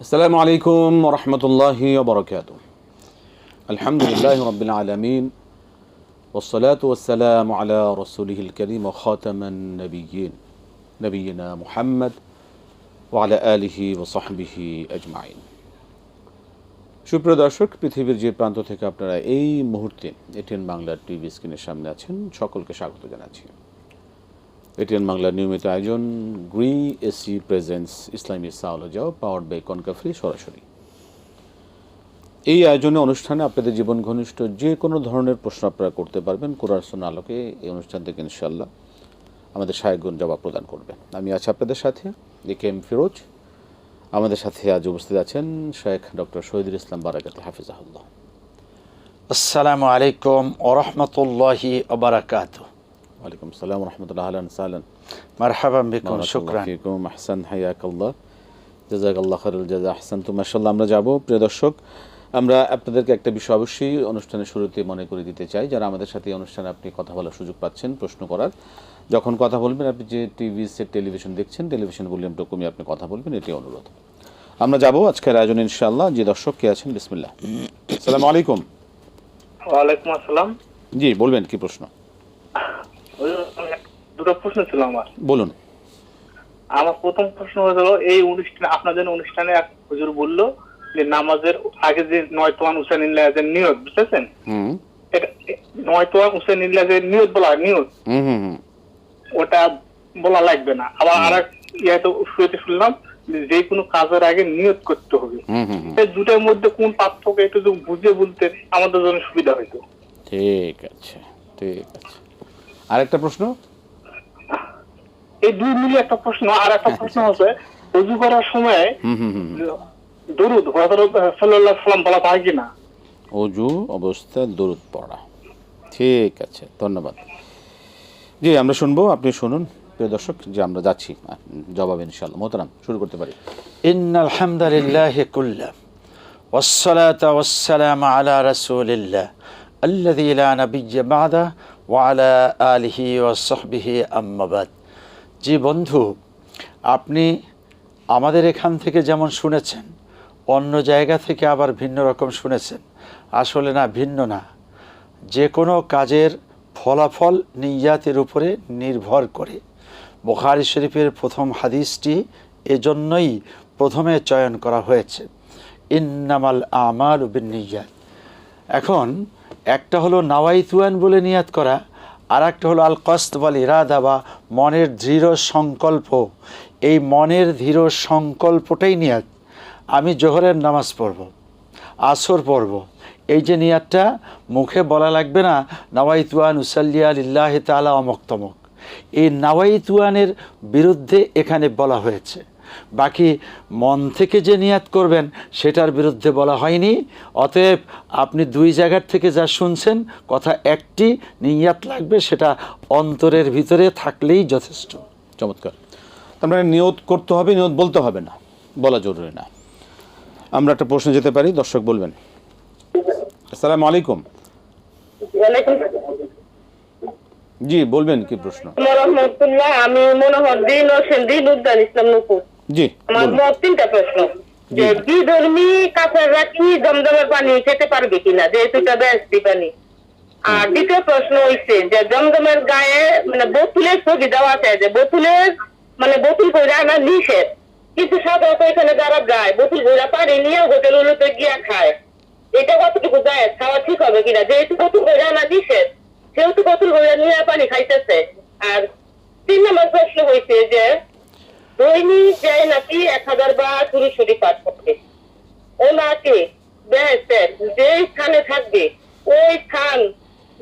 السلام عليكم ورحمة الله وبركاته الحمد لله رب العالمين والصلاة والسلام على رسوله الكريم وخاتم النبيين نبينا محمد وعلى آله وصحبه أجمعين সুপ্রিয় দর্শক পৃথিবীর যে প্রান্ত থেকে আপনারা এই মুহূর্তে এটিএন বাংলার টিভি স্ক্রিনের সামনে আছেন সকলকে স্বাগত জানাচ্ছি এটিএন বাংলার নিয়মিত আয়োজন Gree AC presence Islami সাওলজাও power by কনকাফ্রি সরাসরি। এই আয়োজনে, অনুষ্ঠানে আপনাদের জীবন ঘনিষ্ঠ যে কোনো ধরনের প্রশ্ন আপনারা করতে পারবেন, কোরআন আলোকে এই অনুষ্ঠান থেকে ইনশাল্লাহ আমাদের সাহেবগুণ জবাব প্রদান করবেন আমি আছি আপনাদের সাথে, এ কে এম ফিরোজ। আমাদের সাথে আজ উপস্থিত আছেন শেখ ডক্টর শহীদুল ইসলাম বারাকাত হাফিজাহুল্লাহ। আসসালামু আলাইকুম ওরহমতুল্লাহি ওবরাকাত ওয়ালাইকুম সালাম রহমতুল্লাহ আহলান সালান মারহাবাম বিকুম শুক্রান আহসান হায়াকাল্লাহ জাজাকাল্লাহ খারুল জাজা আহসান তো মাসাল্লাহ আমরা যাব প্রিয় দর্শক আমরা আপনাদেরকে একটা বিষয় অবশ্যই অনুষ্ঠানের শুরুতে মনে করে দিতে চাই যারা আমাদের সাথে অনুষ্ঠানে আপনি কথা বলার সুযোগ পাচ্ছেন প্রশ্ন করার। যখন কথা বলবেন আপনি যে টিভি সেট টেলিভিশন দেখছেন টেলিভিশন ভলিউমটা কমিয়ে আপনি কথা বলবেন এটি অনুরোধ। আমরা যাব আজকের আয়োজনে ইনশাআল্লাহ। যে দর্শক কে আছেন বিসমিল্লাহ। আসসালামু আলাইকুম। ওয়ালাইকুম আসসালাম। জি বলবেন কি প্রশ্ন? দুটো প্রশ্ন ছিল আমার। বলুন। আমার প্রথম প্রশ্ন হলো এই অনুষ্ঠানে আপনাদের অনুষ্ঠানে এক হুজুর বলল যে নামাজের আগে যে নয় তোয়ান নিয়ত বুঝতেছেন নয় তোয়ান নিয়ত বলা হয় নিয়ত ওটা বলা লাগবে না। আবার আর এক ইয়াতে শুয়েতে শুনলাম যে কোনো কাজের আগে নিয়ত করতে হবে। এই দুটোর মধ্যে কোন পার্থক্য একটু বুঝে বলতে আমাদের জন্য সুবিধা হইতো। ঠিক আছে ঠিক আছে। আরেকটা প্রশ্ন এই দুই মিলিয়ে একটা প্রশ্ন আর একটা প্রশ্ন হচ্ছে উজু করার সময় হুম হুম হুম দরুদ হযরত সাল্লাল্লাহু আলাইহি সাল্লাম বলা হয় কিনা অজু অবস্থা দূরত পড়া ঠিক আছে ধন্যবাদ জি আমরা শুনবো আপনি শুনুন প্রিয় দর্শক যে আমরা যাচ্ছি আহ, জবাব ইনশাল্লাহ মোহতারাম শুরু করতে পারি إن الحمد لله كله والصلاة والسلام على رسول الله الذي لا نبي بعده ওয়ালা আলহি ওয়াসবিহি আম্মাবাদ জি বন্ধু, আপনি আমাদের এখান থেকে যেমন শুনেছেন, অন্য জায়গা থেকে আবার ভিন্ন রকম শুনেছেন। আসলে না, ভিন্ন না। যে কোনো কাজের ফলাফল নিজাতের উপরে নির্ভর করে। বোখারি শরীফের প্রথম হাদিসটি এজন্যই প্রথমে চয়ন করা হয়েছে। ইন্নামাল আমার উবিন নিজাত এখন একটা হলো নাওয়াইতুয়ান বলে নিয়াত করা আর একটা হলো আল কস্ত বল ইরাদা বা মনের দৃঢ় সংকল্প। এই মনের দৃঢ় সংকল্পটাই নিয়াত। আমি জোহরের নামাজ পড়ব, আসর পড়ব। এই যে নিয়াতটা, মুখে বলা লাগবে না নাওয়াইতুয়ান উসাল্লিয়া লিল্লাহ তালা অমক তমক এই নাওয়াইতুয়ানের বিরুদ্ধে এখানে বলা হয়েছে। বাকি মন থেকে যে নিয়াত করবেন সেটার বিরুদ্ধে বলা হয়নি। অতএব আপনি দুই জায়গার থেকে যা শুনছেন কথা একটি নিয়াত লাগবে সেটা অন্তরের ভিতরে থাকলেই যথেষ্ট। চমৎকার। মানে নিয়ত করতে হবে নিয়ত বলতে হবে না। বলা জরুরি না। আমরা একটা প্রশ্ন যেতে পারি দর্শক বলবেন। আসসালামু আলাইকুম। জি বলবেন কি প্রশ্ন? আমি মনে হয় দিন উদ্দান ইসলাম নুপুর। জি আমার মোট তিনটা প্রশ্ন। যে বিধর্মী কাছাড়া কি জমজমের পানি খেতে পারবে কিনা যেহেতু এটা পানি। আর দ্বিতীয় প্রশ্ন হইছে যে জমজমের গায়ে মানে বোতলের ছবি দেওয়া আছে যে বোতলের মানে বোতল করে আনা নিষেধ। কিন্তু সাধারণত এখানে যারা যায় বোতল ঘোরা পানি নিয়ে হোটেল গুলোতে গিয়া খায়। এটা কতটুকু যায় খাওয়া ঠিক হবে কিনা? যেহেতু বোতল করে আনা নিষেধ সেহেতু বোতল করে নিয়ে পানি খাইতেছে। আর তিন নম্বর প্রশ্ন হয়েছে যে দৈনিক যায় নাকি এক হাজার বা সুরি পাঠ করবে ওনাকে যে স্থানে থাকবে ওই স্থান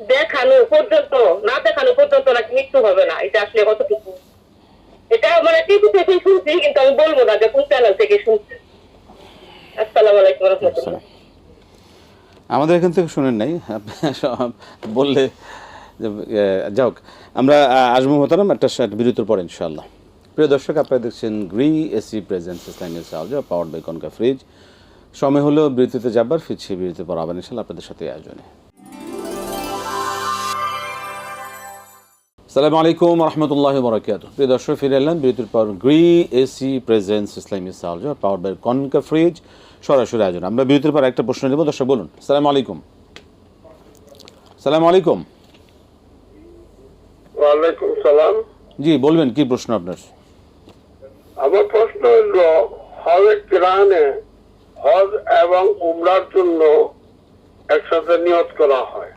দেখানো পর্যন্ত না দেখানো পর্যন্ত নাকি মৃত্যু হবে না। এটা আসলে কতটুকু? এটা মানে টিভি থেকে শুনছি কিন্তু আমি বলব না যে কোন চ্যানেল থেকে শুনছি। আসসালামু আলাইকুম আমাদের এখান থেকে শুনেন নাই। বললে যে, এ, যাক আমরা আসব শ- একটা বিরতির পর ইনশাআল্লাহ। প্রিয় দর্শক আপনারা দেখছেন গ্রি এসি প্রেজেন্স ইসলামী সাহায্য পাওয়ার বাই কনকা ফ্রিজ সময় হলো বিরতিতে যাবার ফিরছি বিরতিতে পর আবার ইনশাল্লাহ আপনাদের সাথে আয়োজনে। সালামু আলাইকুম রহমতুল্লাহ বরাকাত প্রিয় দর্শক ফিরে এলাম বিরতির পর গ্রি এসি প্রেজেন্স ইসলামী সালজা পাওয়ার বাই কনকা ফ্রিজ সরাসরি আয়োজন। আমরা বিরতির পর একটা প্রশ্ন নেব দর্শক বলুন। সালাম আলাইকুম। সালাম আলাইকুম। ওয়ালাইকুম সালাম। জি বলবেন কি প্রশ্ন আপনার? আমার প্রশ্ন হল, হজ গ্রহণে হজ এবং উমরার জন্য একসাথে নিয়ত করা হয়।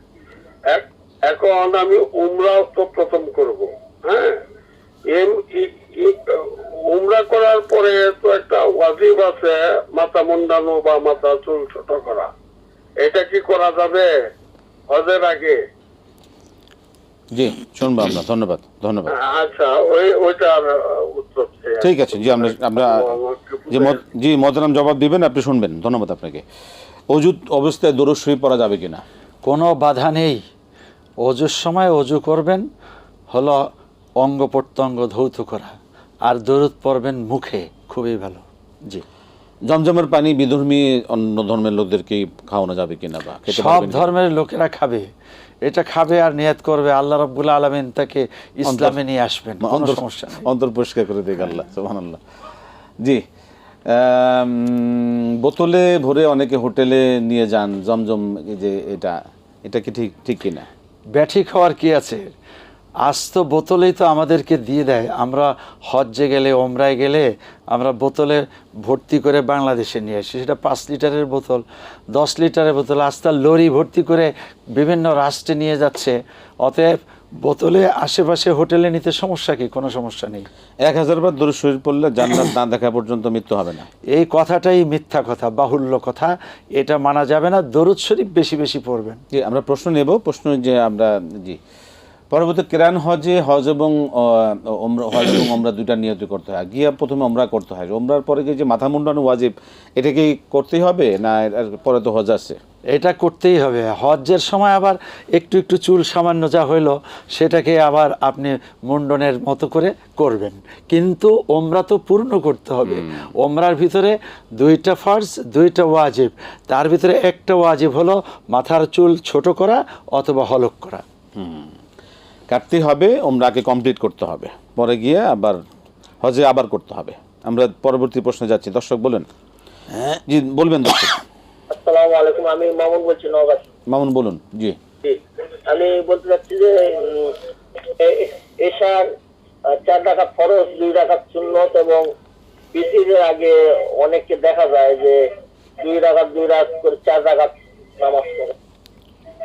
এখন আমি উমরা তো প্রথম করব হ্যাঁ? উমরা করার পরে তো একটা ওয়াজিব আছে, মাথা মুন্ডানো বা মাথা চুল ছোট করা। এটা কি করা যাবে হজের আগে? জি শুনব আমরা ধন্যবাদ ধন্যবাদ। আচ্ছা ওই ওইটার উত্তর ঠিক আছে জি আমরা আমরা যে জি জবাব দিবেন আপনি শুনবেন ধন্যবাদ আপনাকে। অজুত অবস্থায় দরুদ পড়া যাবে কিনা? কোনো বাধা নেই। অজুর সময় অজু করবেন হলো অঙ্গ প্রত্যঙ্গ ধৌত করা। আর দরুদ পড়বেন মুখে খুবই ভালো। জি। জমজমের পানি বিধর্মী অন্য ধর্মের লোকদেরকে খাওয়ানো যাবে কিনা বা সব ধর্মের লোকেরা খাবে। এটা খাবে আর নিয়াত করবে আল্লাহ রব্বুল আলমিন তাকে ইসলামে নিয়ে আসবেন অন্তর সমস্যা অন্তর পরিষ্কার করে দেখ আল্লাহ সুবহানাল্লাহ। জি আম, বোতলে ভরে অনেকে হোটেলে নিয়ে যান জমজম এই যে এটা এটা কি ঠিক ঠিক কিনা? ব্যাঠি হওয়ার কি আছে? আজ তো বোতলেই তো আমাদেরকে দিয়ে দেয়। আমরা হজ্জে গেলে ওমরায় গেলে আমরা বোতলে ভর্তি করে বাংলাদেশে নিয়ে আসি। সেটা পাঁচ লিটারের বোতল দশ লিটারের বোতল আজ তার লরি ভর্তি করে বিভিন্ন রাষ্ট্রে নিয়ে যাচ্ছে। অতএব বোতলে আশেপাশে হোটেলে নিতে সমস্যা কি? কোনো সমস্যা নেই। এক হাজার বার দরুদ শরীর পড়লে জান্নাত না দেখা পর্যন্ত মৃত্যু হবে না। এই কথাটাই মিথ্যা কথা বাহুল্য কথা। এটা মানা যাবে না। দরুদ শরীফ বেশি বেশি পড়বেন। জি আমরা প্রশ্ন নেব। প্রশ্ন যে আমরা জি। পরবর্তী কেরান হজে হজ এবং ওমরা- হজ এবং ওমরা দুইটা নিয়ত করতে হয়। গিয়া প্রথমে ওমরা করতে হয়। ওমরার পরে গিয়ে যে মাথা মুন্ডানো ওয়াজিব এটা কি করতেই হবে না এর পরে তো হজ আছে এটা করতেই হবে। হজ্জের সময় আবার একটু একটু চুল সামান্য যা হইল সেটাকে আবার আপনি মুন্ডনের মতো করে করবেন। কিন্তু ওমরা তো পূর্ণ করতে হবে। ওমরার ভিতরে দুইটা ফার্জ দুইটা ওয়াজিব। তার ভিতরে একটা ওয়াজিব হলো মাথার চুল ছোট করা অথবা হলক করা। কাটতেই হবে ওমরাকে কমপ্লিট করতে হবে। পরে গিয়ে আবার হজে আবার করতে হবে। আমরা পরবর্তী প্রশ্নে যাচ্ছি। দর্শক বলেন। জি বলবেন দর্শক। আসসালামু আলাইকুম আমি মামুন বলছি নওগাঁ মামুন বলুন। জি। জি। আমি বলতে চাচ্ছি যে এশার চার টাকা ফরজ দুই টাকা সুন্নত এবং বিসির আগে অনেককে দেখা যায় যে দুই টাকা দুই রাত করে চার টাকা নামাজ পড়ে।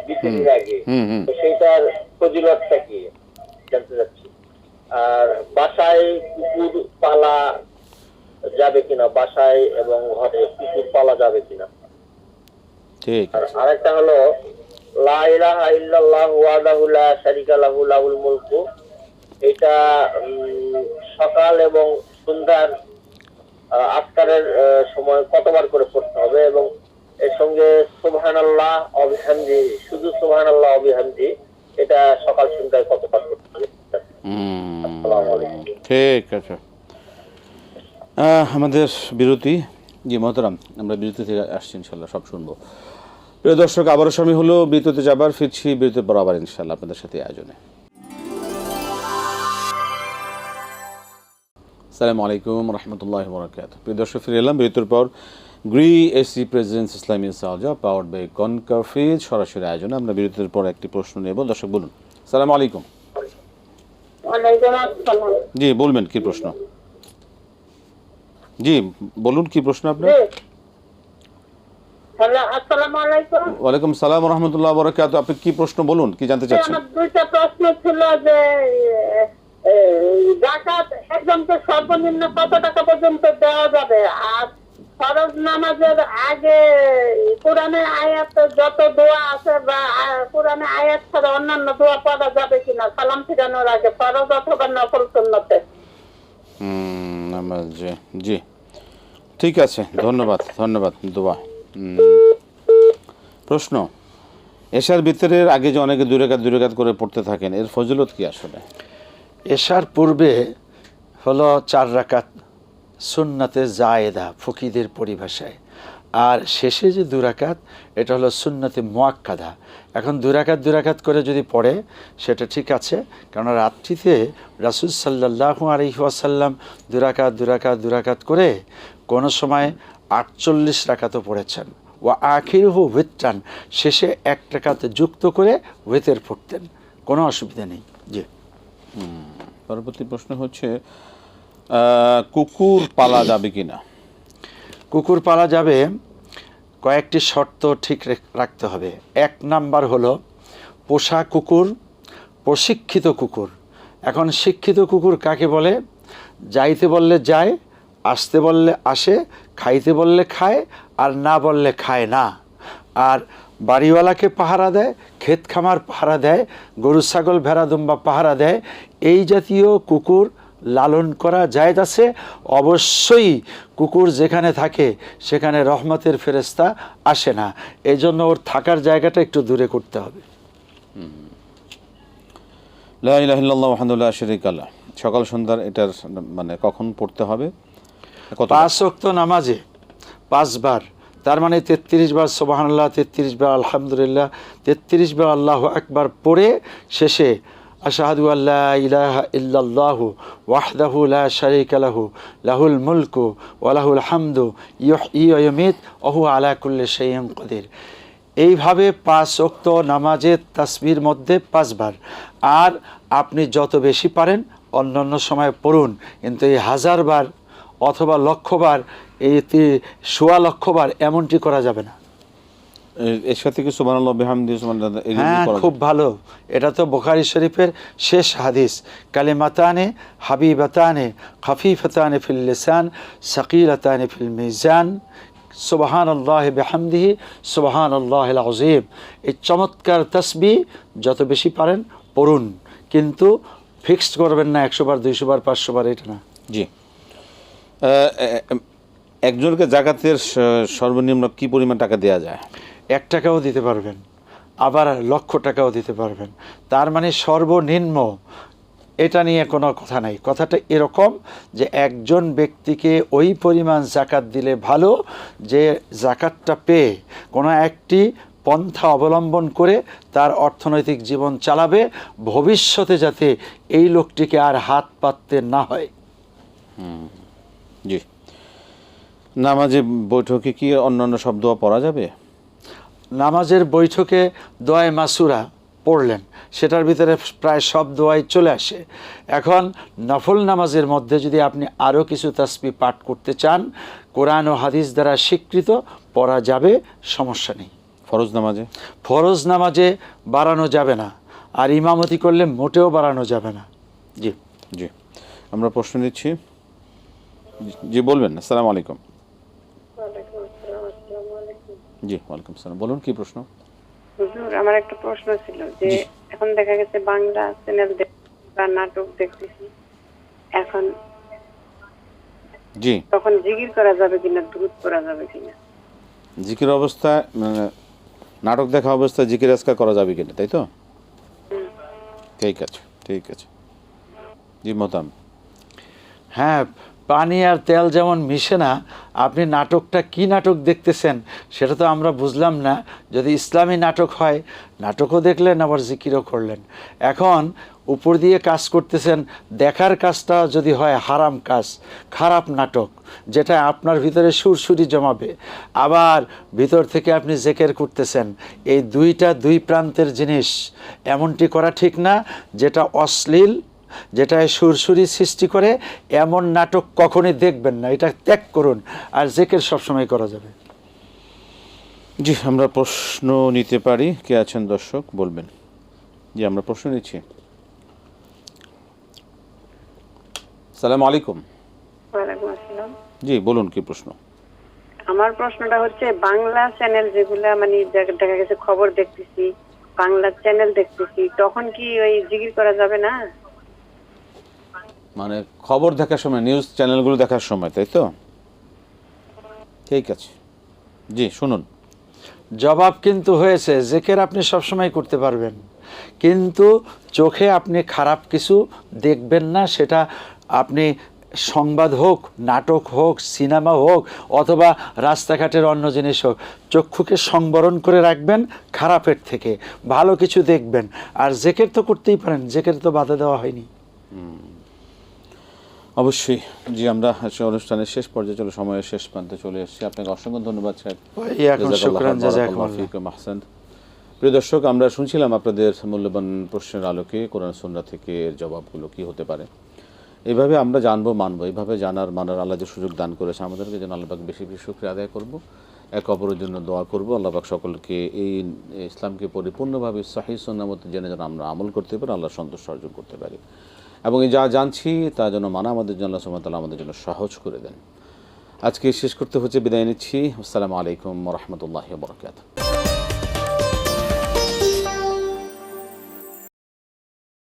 বিসির আগে। হুম হুম। তো সেইটার ফজিলতটা কি জানতে চাচ্ছি। আর বাসায় কুকুর পালা যাবে কিনা বাসায় এবং ঘরে কুকুর পালা যাবে কিনা? ঠিক আর আরেকটা হলো লা ইলাহা ইল্লাল্লাহ ওয়াহদাহু লা শারীকা লাহু লাহুল মুলকু। এটা সকাল এবং সন্ধ্যার আহ, সময় কতবার করে পড়তে হবে এবং এর সঙ্গে সুবহানাল্লাহ অবিহামদি শুধু সুবহানাল্লাহ অবিহামদি এটা সকাল সন্ধ্যায় কতবার করতে হবে হুম আসসালামু আলাইকুম ঠিক আছে। আমাদের বিরতি। জি, মহতারাম, আমরা বিরতি থেকে আসছি ইনশাল্লাহ সব শুনব। প্রিয় দর্শক, আবারও সময় হলো, বিরতিতে যাবার, ফিরছি বিরতির পর আবার ইনশাল্লাহ আপনাদের সাথে আয়োজনে। সালামু আলাইকুম রহমতুল্লাহ বরকাত প্রিয় দর্শক, ফিরে এলাম বিরতির পর। Gree AC precedence Islami সাহজা powered by কনকাফিজ সরাসরি আয়োজনে আমরা বিরতির পর একটি প্রশ্ন নেব। দর্শক, বলুন। সালামু আলাইকুম। জি বলবেন কি প্রশ্ন? জি বলুন কি প্রশ্ন আপনার? ওয়ালাইকুম সালাম রহমতুল্লাহ বরকাত আপনি কি প্রশ্ন বলুন কি জানতে চাচ্ছেন? দুইটা প্রশ্ন ছিল যে এ, জাকাত একজনকে সর্বনিম্ন কত টাকা পর্যন্ত দেওয়া যাবে? আর ফরজ নামাজের আগে কোরআনে আয়াত যত দোয়া আছে বা কোরআনে আয়াত ছাড়া অন্যান্য দোয়া পড়া যাবে কিনা সালাম ফিরানোর আগে ফরজ অথবা নফল সুন্নতে? হুম, নামাজ, জি জি। ঠিক আছে ধন্যবাদ ধন্যবাদ দোয়া। প্রশ্ন এশার ভিতরের আগে যে অনেকে দুই রেখাত করে পড়তে থাকেন এর ফজিলত কি আসলে? এশার পূর্বে হলো চার রাকাত সুন্নাতে জায়েদা, ফকিদের পরিভাষায়। আর শেষে যে দুরাকাত, এটা হলো সুন্নাতে মোয়াক্কাদা। এখন দুরাকাত দুরাকাত করে যদি পড়ে, সেটা ঠিক আছে। কারণ রাত্রিতে রাসুল সাল্লাহ আলহি আসাল্লাম দুরাকাত দুরাকাত দুরাকাত করে কোনো সময় আটচল্লিশ রাকাতও পড়েছেন। ও আখির হু উইত্রান শেষে এক টাকাতে যুক্ত করে ওয়েতের পড়তেন। কোনো অসুবিধা নেই। জি। পরবর্তী প্রশ্ন হচ্ছে কুকুর পালা যাবে কিনা? কুকুর পালা যাবে, কয়েকটি শর্ত ঠিক রাখতে হবে। এক নাম্বার হলো, পোষা কুকুর, প্রশিক্ষিত কুকুর। এখন শিক্ষিত কুকুর কাকে বলে? যাইতে বললে যায়, আসতে বললে আসে, খাইতে বললে খায়, আর না বললে খায় না। আর বাড়িওয়ালাকে পাহারা দেয়, ক্ষেত খামার পাহারা দেয়, গরু, ছাগল, ভেড়া, দুম্বা পাহারা দেয়, এই জাতীয় কুকুর লালন করা জায়েজ আছে। অবশ্যই কুকুর যেখানে থাকে সেখানে রহমতের ফেরেস্তা আসে না। এই জন্য ওর থাকার জায়গাটা একটু দূরে করতে হবে। লা সকাল সন্ধ্যার এটার মানে কখন পড়তে হবে? পাঁচ অক্ত নামাজে পাঁচবার তার মানে তেত্রিশ বার সোবাহান্লাহ তেত্রিশ বার আলহামদুলিল্লাহ তেত্রিশ বার আল্লাহ একবার পড়ে শেষে আল্লাহ ইলাহা ইল্লাল্লাহু ওয়াহদাহু লা শারীকা লাহু, লাহুল মুলকু ওয়া লাহুল হামদু ইয়ুহয়ি ওয়া ইউমীত, ওয়া হুয়া আলা কুল্লি শাইইন কদির এইভাবে পাঁচ অক্ত নামাজের তাসবির মধ্যে পাঁচবার। আর আপনি যত বেশি পারেন, অন্যান্য অন্য সময় পড়ুন। কিন্তু এই হাজারবার অথবা লক্ষবার, এই সোয়া লক্ষবার এমনটি করা যাবে না। এর সাথে কি সুবহানাল্লাহ বিহামদিহি সুবহানাল্লাহ হ্যাঁ খুব ভালো। এটা তো বোখারি শরীফের শেষ হাদিস। কালিমাতানে হাবিবাতানে খফিফতানে ফিল লিসান সাকিলাতানে ফিল মিজান। সুবহান আল্লাহ বেহামদিহি সুবহান আল্লাহ আজিম এই চমৎকার তসবি যত বেশি পারেন পড়ুন। কিন্তু ফিক্সড করবেন না একশো বার দুইশো বার পাঁচশো বার এটা না। জি। একজনকে জাকাতের স- সর্বনিম্ন কি পরিমাণ টাকা দেওয়া যায়? এক টাকাও দিতে পারবেন, আবার লক্ষ টাকাও দিতে পারবেন। তার মানে সর্বনিম্ন এটা নিয়ে কোনো কথা নাই। কথাটা এরকম যে একজন ব্যক্তিকে ওই পরিমাণ জাকাত দিলে ভালো, যে জাকাতটা পেয়ে কোনো একটি পন্থা অবলম্বন করে তার অর্থনৈতিক জীবন চালাবে, ভবিষ্যতে যাতে এই লোকটিকে আর হাত পাততে না হয়। জি। নামাজে বৈঠকে কি অন্যান্য শব্দ পড়া যাবে? নামাজের বৈঠকে দোয়ায় মাসুরা পড়লেন। সেটার ভিতরে প্রায় সব দোয়াই চলে আসে। এখন নফল নামাজের মধ্যে যদি আপনি আরও কিছু তাসবি পাঠ করতে চান কোরআন ও হাদিস দ্বারা স্বীকৃত পড়া যাবে সমস্যা নেই। ফরজ নামাজে? ফরজ নামাজে বাড়ানো যাবে না। আর ইমামতি করলে মোটেও বাড়ানো যাবে না। জি জি। আমরা প্রশ্ন নিচ্ছি। জি- জি বলবেন আসসালামু আলাইকুম। জি ওয়ালাইকুম সালাম বলুন কি প্রশ্ন? হুজুর আমার একটা প্রশ্ন ছিল যে এখন দেখা গেছে বাংলা চ্যানেল বা নাটক দেখতেছি। এখন জি। তখন জিগির করা যাবে কিনা দ্রুত করা যাবে কিনা? জিকির অবস্থায় মানে, নাটক দেখা অবস্থায় জিকির আজকার করা যাবে কিনা তাই তো? ঠিক আছে ঠিক আছে। জি মতাম। হ্যাঁ পানি আর তেল যেমন মিশে না, আপনি নাটকটা কি নাটক দেখতেছেন সেটা তো আমরা বুঝলাম না। যদি ইসলামী নাটক হয়, নাটকও দেখলেন, আবার জিকিরও করলেন। এখন উপর দিয়ে কাজ করতেছেন, দেখার কাজটা যদি হয়, হারাম কাজ, খারাপ নাটক, যেটা আপনার ভিতরে সুরসুরি জমাবে। আবার ভিতর থেকে আপনি জেকের করতেছেন, এই দুইটা দুই প্রান্তের জিনিস, এমনটি করা ঠিক না, যেটা অশ্লীল যেটায় সুরসুরি সৃষ্টি করে এমন নাটক কখনই দেখবেন না। এটা ত্যাগ করুন আর জেকের সবসময় করা যাবে। জি আমরা প্রশ্ন নিতে পারি। কে আছেন দর্শক? বলবেন। জি আমরা প্রশ্ন নিচ্ছি। সালাম আলাইকুম। আসসালাম। জি বলুন কি প্রশ্ন? আমার প্রশ্নটা হচ্ছে বাংলা চ্যানেল যেগুলা মানে দেখ- দেখা গেছে খবর দেখতেছি বাংলা চ্যানেল দেখতেছি তখন কি ওই জিগির করা যাবে না? মানে খবর দেখার সময় নিউজ চ্যানেলগুলো দেখার সময়, তাই তো? ঠিক আছে। জি, শুনুন। জবাব কিন্তু হয়েছে, জেকের আপনি সবসময় করতে পারবেন। কিন্তু চোখে আপনি খারাপ কিছু দেখবেন না, সেটা আপনি সংবাদ হোক, নাটক হোক, সিনেমা হোক, অথবা রাস্তাঘাটের অন্য জিনিস হোক, চক্ষুকে সংবরণ করে রাখবেন খারাপের থেকে, ভালো কিছু দেখবেন। আর জেকের তো করতেই পারেন, জেকের তো বাধা দেওয়া হয়নি। অবশ্যই। জি আমরা অনুষ্ঠানের শেষ পর্যায়ে চলে সময়ের শেষ প্রান্তে চলে এসেছি। আপনাকে অসংখ্য ধন্যবাদ স্যার প্রিয় দর্শক আমরা শুনছিলাম আপনাদের মূল্যবান প্রশ্নের আলোকে কোরআন সুন্না থেকে এর জবাবগুলো কি হতে পারে। এইভাবে আমরা জানব মানবো। এইভাবে জানার মানার আল্লাহ যে সুযোগ দান করেছে আমাদেরকে যেন আল্লাহবাক বেশি বেশি শুক্রিয়া আদায় করব। এক অপরের জন্য দোয়া করব। আল্লাহবাক সকলকে এই ইসলামকে পরিপূর্ণভাবে সাহি সন্নামত জেনে যেন আমরা আমল করতে পারি আল্লাহ সন্তোষ অর্জন করতে পারি। এবং যা জানছি তা যেন মানা আমাদের জন্য সুবহানাহু আমাদের জন্য সহজ করে দেন। আজকে শেষ করতে হচ্ছে, বিদায় নিচ্ছি। আসসালামু আলাইকুম রহমতুল্লাহ বরকাত